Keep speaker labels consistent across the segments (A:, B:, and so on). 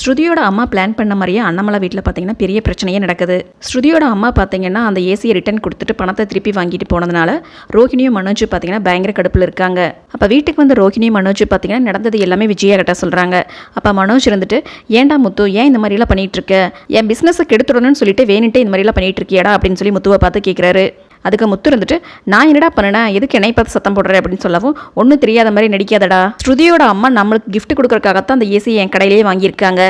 A: ஸ்ருதியோட அம்மா பிளான் பண்ண மாதிரியே அண்ணாமலை வீட்டில் பார்த்தீங்கன்னா பெரிய பிரச்சனையே நடக்குது. ஸ்ருதியோட அம்மா பார்த்தீங்கன்னா அந்த ஏசியை ரிட்டர்ன் கொடுத்துட்டு பணத்தை திருப்பி வாங்கிட்டு போனதுனால ரோஹினியும் மனோஜ் பார்த்தீங்கன்னா பயங்கர கடுப்பில் இருக்காங்க. அப்போ வீட்டுக்கு வந்த ரோஹினியும் மனோஜ் பார்த்தீங்கன்னா நடந்தது எல்லாமே விஜயா கிட்ட சொல்கிறாங்க அப்போ மனோஜ் இருந்துட்டு ஏன்டா முத்து ஏன் இந்த மாதிரிலாம் பண்ணிகிட்டு இருக்க? என் பிஸ்னஸை கெடுத்துடணும்னு சொல்லிட்டு வேணுட்டே இந்த மாதிரிலாம் பண்ணிகிட்டு இருக்கியாடா? அப்படின்னு சொல்லி முத்துவை பார்த்து கேட்குறாரு அதுக்கு முத்து இருந்துட்டு நான் என்னடா பண்ணினேன்? எதுக்கு என்னை பார்த்து சத்தம் போடுறேன் அப்படின்னு சொல்லவும் ஒன்றும் தெரியாத மாதிரி நடிக்காதடா. ஸ்ருதியோட அம்மா நம்மளுக்கு கிஃப்ட் கொடுக்கறதுக்காகத்தான் அந்த ஏசி என் கடையிலேயே வாங்கியிருக்காங்க.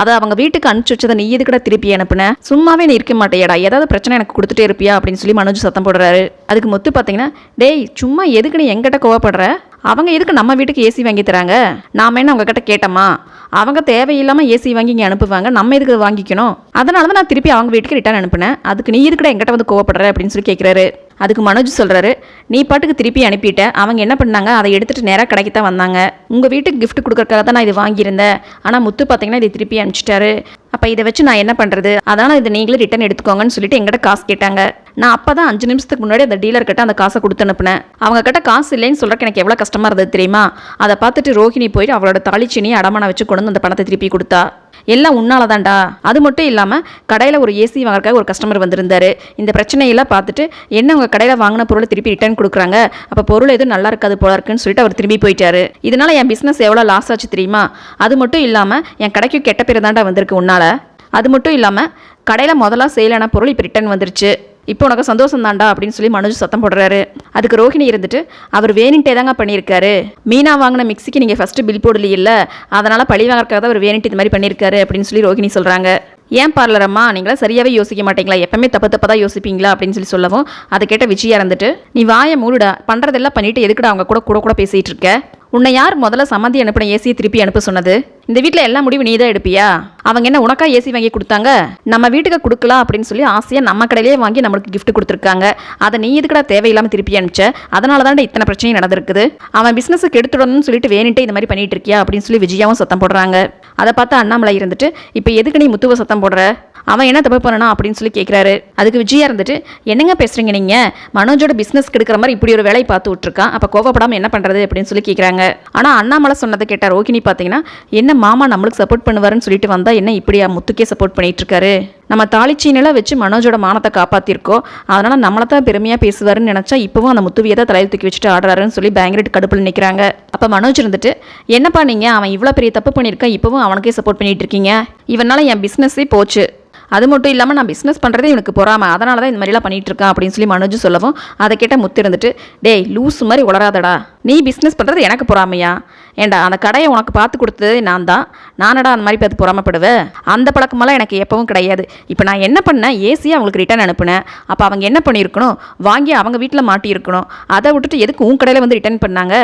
A: அதை அவங்க வீட்டுக்கு அனுப்பிச்சு வச்சதை நீ எதுக்கடா திருப்பி அனுப்புன? சும்மாவே நீ இருக்க மாட்டேடா ஏதாவது பிரச்சனை எனக்கு கொடுத்துட்டே இருப்பியா? அப்படின்னு சொல்லி மனோஜ் சத்தம் போடுறாரு. அதுக்கு முத்து பார்த்தீங்கன்னா டேய் சும்மா எதுக்கு நீ எங்கிட்ட கோவப்படுற? அவங்க எதுக்கு நம்ம வீட்டுக்கு ஏசி வாங்கி தராங்க? நாம என்ன அவங்கக்கிட்ட கேட்டோமா? அவங்க தேவையில்லாமல் ஏசி வாங்கி இங்கே அனுப்புவாங்க. நம்ம எதுக்கு வாங்கிக்கணும்? அதனால தான் நான் திருப்பி அவங்க வீட்டுக்கு ரிட்டர்ன் அனுப்புனேன். அதுக்கு நீ எதுக்குடா எங்கிட்ட வந்து கோவப்படுற? அப்படின்னு சொல்லி கேட்குறாரு அதுக்கு மனோஜ் சொல்கிறாரு நீ பாட்டுக்கு திருப்பி அனுப்பிட்ட. அவங்க என்ன பண்ணாங்க? அதை எடுத்துகிட்டு நேராக கடைக்கு தான் வந்தாங்க. உங்கள் வீட்டுக்கு கிஃப்ட் கொடுக்குறக்காக தான் நான் இது வாங்கியிருந்தேன். ஆனால் முத்து பார்த்தீங்கன்னா இதை திருப்பி அனுப்பிச்சிட்டாரு. அப்போ இதை வச்சு நான் என்ன பண்ணுறது அதனால் இதை நீங்களே ரிட்டர்ன் எடுத்துக்கோங்கன்னு சொல்லிட்டு எங்கிட்ட காசு கேட்டாங்க. நான் அப்போ தான் அஞ்சு நிமிஷத்துக்கு முன்னாடி அந்த டீலர்கிட்ட அந்த காசை கொடுத்து அனுப்புனேன். அவங்க கிட்ட காசு இல்லைன்னு சொல்கிறக்கு எனக்கு எவ்வளோ கஷ்டமாக இருந்தது தெரியுமா? அதை பார்த்துட்டு ரோஹிணி போயிட்டு அவளோட தாளிச்சினியை அடமான வச்சு கொண்டு வந்து அந்த பணத்தை திருப்பி கொடுத்தா. எல்லாம் உன்னால தான்டா அது மட்டும் இல்லாமல் கடையில் ஒரு ஏசி வாங்குறக்காக ஒரு கஸ்டமர் வந்திருந்தார். இந்த பிரச்சனையெல்லாம் பார்த்துட்டு என்ன உங்கள் கடையில் வாங்கின பொருளை திருப்பி ரிட்டர்ன் கொடுக்குறாங்க? அப்போ பொருள் எதுவும் நல்லா இருக்காது போல இருக்குன்னு சொல்லிட்டு அவர் திரும்பி போயிட்டாரு. இதனால் என் பிஸ்னஸ் எவ்வளோ லாஸ் ஆச்சு தெரியுமா? அது மட்டும் இல்லாமல் என் கடைக்கு கெட்ட பேர் தான்டா வந்திருக்கு உன்னால். அது மட்டும் இல்லாமல் கடையில் முதல்ல சேலான பொருள் இப்போ ரிட்டர்ன் வந்துருச்சு. இப்போ உனக்கு சந்தோஷம் தான்டா அப்படின்னு சொல்லி மனோஜ் சத்தம் போடுறாரு. அதுக்கு ரோஹிணி இருந்துட்டு அவர் வேணுன்ட்டே தாங்க பண்ணியிருக்காரு. மீனா வாங்கின மிக்ஸிக்கு நீங்கள் ஃபஸ்ட்டு பில் போடலையில்ல. அதனால் பழி வாங்கறதுக்காக தான் அவர் வேணுன்ட்டு இந்த மாதிரி பண்ணியிருக்காரு அப்படின்னு சொல்லி ரோஹிணி சொல்கிறாங்க ஏன் பார்லர் அம்மா? நீங்களா சரியாகவே யோசிக்க மாட்டீங்களா? எப்பவுமே தப்பு தப்பாக தான் யோசிப்பீங்களா? அப்படின்னு சொல்லி சொல்லவும் அதை கேட்ட விஜயா இருந்துட்டு நீ வாயை மூடுடா. பண்ணுறதெல்லாம் பண்ணிட்டு எதுக்குடா அவங்க கூட கூட கூட பேசிகிட்டு இருக்க? உன்னை யார் முதல்ல சம்மந்தி அனுப்பின ஏசியை திருப்பி அனுப்ப சொன்னது? இந்த வீட்டில் எல்லா முடிவு நீ தான் எடுப்பியா? அவங்க என்ன உனக்கா ஏசி வாங்கி கொடுத்தாங்க? நம்ம வீட்டுக்கு கொடுக்கலாம் அப்படின்னு சொல்லி ஆசையாக நம்ம கடையிலேயே வாங்கி நம்மளுக்கு கிஃப்ட் கொடுத்துருக்காங்க. அதை நீ இதுக்கடா தேவையில்லாமல் திருப்பி அனுப்பிச்ச? அதனால தான் இத்தனை பிரச்சனையும் நடந்திருக்குது. அவன் பிஸ்னஸுக்கு எடுத்துடணும்னு சொல்லிட்டு வேணுன்ட்டே இந்த மாதிரி பண்ணிட்டு இருக்கியா அப்படின்னு சொல்லி விஜயாவும் சத்தம் போடுறாங்க. அதை பார்த்து அண்ணாமலை இருந்துட்டு இப்போ எதுக்கு நீ முத்துவ சத்தம் போடுற? அவன் என்ன தப்பு பண்ணனா அப்படின்னு சொல்லி கேட்குறாரு அதுக்கு விஜயா இருந்துட்டு என்னங்க பேசுறீங்க நீங்க? மனோஜோட பிஸ்னஸ் கெடுக்கிற மாதிரி இப்படி ஒரு வேலையை பார்த்து விட்டுருக்கான் அப்போ கோவப்படாம என்ன பண்றது? அப்படின்னு சொல்லி கேட்குறாங்க ஆனால் அண்ணாமலை சொன்னதை கேட்டார். ரோகிணி பார்த்தீங்கன்னா என்ன மாமா நம்மளுக்கு சப்போர்ட் பண்ணுவாருன்னு சொல்லிட்டு வந்தா என்ன இப்படியா முத்துக்கே சப்போர்ட் பண்ணிட்டு இருக்காரு? நம்ம தாளிச்சீனில் வச்சு மனோஜோட மானத்தை காப்பாற்றிருக்கோம் அதனால் நம்மளை தான் பெருமையாக பேசுவாருன்னு நினச்சா இப்போவும் அந்த முத்துவியை தான் தலையில் தூக்கி வச்சுட்டு ஆடுறாருன்னு சொல்லி பயங்கர கடுப்பில் நிற்கிறாங்க அப்போ மனோஜ் இருந்துட்டு என்னப்பா நீங்கள் அவன் இவ்வளோ பெரிய தப்பு பண்ணியிருக்கான் இப்போவும் அவனுக்கே சப்போர்ட் பண்ணிகிட்டு இருக்கீங்க. இவனால் என் பிஸ்னஸே போச்சு. அது மட்டும் இல்லாமல் நான் பிஸ்னஸ் பண்ணுறதே இவனுக்கு பொறாமல் அதனால தான் இந்த மாதிரிலாம் பண்ணிகிட்டு இருக்கான் அப்படின்னு சொல்லி மனோஜ் சொல்லவும் அதை கேட்ட முத்து இருந்துட்டு டேய் லூஸ் மாதிரி உளராதடா நீ பிஸ்னஸ் பண்ணுறது எனக்கு பொறாமையா? ஏண்டா அந்த கடையை உனக்கு பார்த்து கொடுத்தது நான் தான் நானடா அந்த மாதிரி பார்த்து பொறாமப்படுவேன் அந்த பழக்கமெல்லாம் எனக்கு எப்பவும் கிடையாது. இப்போ நான் என்ன பண்ணேன்? ஏசியை அவங்களுக்கு ரிட்டர்ன் அனுப்புனேன். அப்போ அவங்க என்ன பண்ணியிருக்கணும்? வாங்கி அவங்க வீட்டில் மாட்டியிருக்கணும். அதை விட்டுட்டு எதுக்கு உன் கடையில் வந்து ரிட்டர்ன் பண்ணாங்க?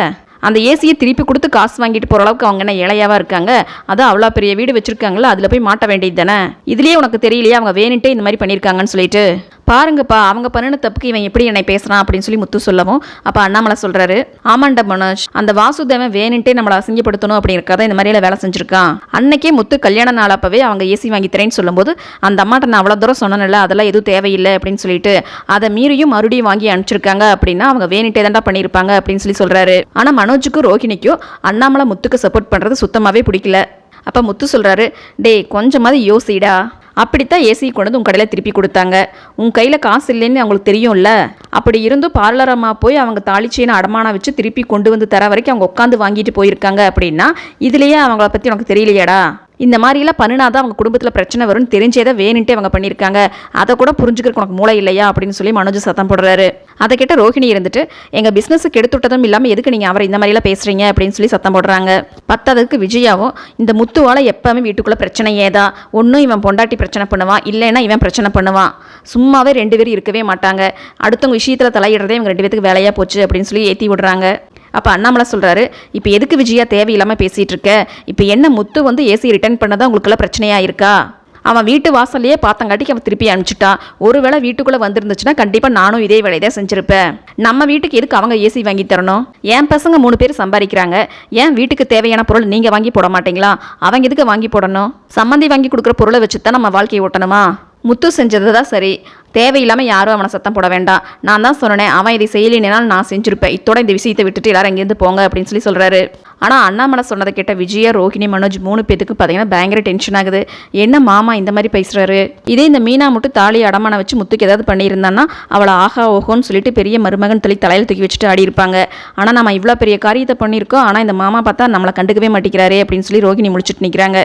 A: அந்த ஏசியை திருப்பி கொடுத்து காசு வாங்கிட்டு போகிற அளவுக்கு அவங்க என்ன இளையாவா இருக்காங்க? அதான் அவ்வளோ பெரிய வீடு வச்சுருக்காங்களா அதில் போய் மாட்ட வேண்டியது தானே? இதுலேயே உனக்கு தெரியலையா? அவங்க வேணுட்டே இந்த மாதிரி பண்ணியிருக்காங்கன்னு சொல்லிட்டு. பாருங்கப்பா அவங்க பண்ணின தப்புக்கு இவன் எப்படி என்னை பேசுறான் அப்படின்னு சொல்லி முத்து சொல்லவும் அப்போ அண்ணாமலை சொல்றாரு ஆமாண்டா மனோஜ் அந்த வாசுதேவன் வேணுன்ட்டே நம்மளை அசிங்கப்படுத்தணும் அப்படிங்கிறத இந்த மாதிரியெல்லாம் வேலை செஞ்சிருக்கான். அன்னைக்கே முத்து கல்யாண நாள் அவங்க ஏசி வாங்கி தரேன்னு சொல்லும்போது அந்த அம்மாட்ட நான் அவ்வளோ தூரம் சொன்னேன்ல அதெல்லாம் எதுவும் தேவையில்லை அப்படின்னு சொல்லிட்டு அதை மீறியும் மறுபடியும் வாங்கி அனுப்பிச்சிருக்காங்க அப்படின்னா அவங்க வேணுட்டே தான்டா பண்ணியிருப்பாங்க அப்படின்னு சொல்லி சொல்றாரு. ஆனால் மனோஜுக்கும் ரோஹிணிக்கும் அண்ணாமலை முத்துக்கு சப்போர்ட் பண்ணுறது சுத்தமாகவே பிடிக்கல. அப்போ முத்து சொல்கிறாரு டேய் கொஞ்சமாவது யோசிடா. அப்படித்தான் ஏசி கொண்டு வந்து உங்கள் கடையில் திருப்பி கொடுத்தாங்க. உன் கையில் காசு இல்லைன்னு அவங்களுக்கு தெரியும்ல? அப்படி இருந்தும் பார்லர் அம்மா போய் அவங்க தாளிச்சின்னு அடமானம் வச்சு திருப்பி கொண்டு வந்து தர வரைக்கும் அவங்க உட்காந்து வாங்கிட்டு போயிருக்காங்க அப்படின்னா இதுலேயே அவங்கள பற்றி உனக்கு தெரியலையாடா? இந்த மாதிரிலாம் பண்ணினாதான் அவங்க குடும்பத்தில் பிரச்சனை வரும்னு தெரிஞ்சே தான் அவங்க பண்ணியிருக்காங்க. அதை கூட புரிஞ்சுக்கிறதுக்கு உனக்கு மூளை இல்லையா? அப்படின்னு சொல்லி மனோஜ் சத்தம் போடுறாரு. அதை கிட்ட ரோஹிணி இருந்துட்டு எங்கள் பிஸ்னஸுக்கு எடுத்து விட்டதும் இல்லாமல் எதுக்கு நீங்கள் அவரை இந்த மாதிரிலாம் பேசுகிறீங்க அப்படின்னு சொல்லி சத்தம் போடுறாங்க. பத்தாவதுக்கு விஜயாவும் இந்த முத்துவால் எப்போவுமே வீட்டுக்குள்ளே பிரச்சனை ஏதா ஒன்றும் இவன் பொண்டாட்டி பிரச்சனை பண்ணுவான் இல்லைன்னா இவன் பிரச்சனை பண்ணுவான் சும்மாவே ரெண்டு பேரும் இருக்கவே மாட்டாங்க. அடுத்தவங்க விஷயத்தில் தலையிடுறதே இவங்க ரெண்டு பேத்துக்கு வேலையாக போச்சு அப்படின்னு சொல்லி ஏற்றி விடுறாங்க. அப்போ அண்ணாமலை சொல்கிறாரு இப்போ எதுக்கு விஜயா தேவையில்லாமல் பேசிகிட்டு இருக்க? இப்போ என்ன முத்து வந்து ஏசி ரிட்டர்ன் பண்ணதான் உங்களுக்குள்ள பிரச்சனையாக இருக்கா? அவன் வீட்டு வாசல்லையே பார்த்தங்காட்டிக்கு அவன் திருப்பி அனுப்பிச்சிட்டான் ஒருவேளை வீட்டுக்குள்ளே வந்திருந்துச்சுன்னா கண்டிப்பாக நானும் இதே வேலையை தான் செஞ்சுருப்பேன். நம்ம வீட்டுக்கு எதுக்கு அவங்க ஏசி வாங்கி தரணும்? என் பசங்க மூணு பேர் சம்பாதிக்கிறாங்க. ஏன் வீட்டுக்கு தேவையான பொருள் நீங்கள் வாங்கி போட மாட்டீங்களா? அவங்க எதுக்கு வாங்கி போடணும்? சம்மந்தி வாங்கி கொடுக்குற பொருளை வச்சு தான் நம்ம வாழ்க்கையை ஓட்டணுமா? முத்து செஞ்சது தான் சரி. தேவையில்லாமல் யாரும் அவனை சத்தம் போட வேண்டாம். நான் தான் சொன்னேன் அவன் இதை செய்யலினால் நான் செஞ்சிருப்பேன். இத்தோட இந்த விஷயத்தை விட்டுட்டு எல்லாரும் இங்கேருந்து போங்க அப்படின்னு சொல்லி சொல்கிறாரு ஆனால் அண்ணாமலை சொன்னதை கேட்ட விஜயா ரோஹிணி மனோஜ் மூணு பேத்துக்கு பார்த்தீங்கன்னா பயங்கர டென்ஷன் ஆகுது. என்ன மாமா இந்த மாதிரி பேசுகிறாரு இதே இந்த மீனா மட்டும் தாலி அடமான வச்சு முத்துக்கு ஏதாவது பண்ணியிருந்தான்னா அவளை ஆஹா ஓஹோன்னு சொல்லிட்டு பெரிய மருமகன் தள்ளி தலையில் தூக்கி வச்சுட்டு ஆடி இருப்பாங்க ஆனால் நம்ம இவ்வளோ பெரிய காரியத்தை பண்ணியிருக்கோம். ஆனால் இந்த மாமா பார்த்தா நம்மளை கண்டுக்கவே மாட்டேங்கிறாரே அப்படின்னு சொல்லி ரோஹிணி முடிச்சுட்டு நிற்கிறாங்க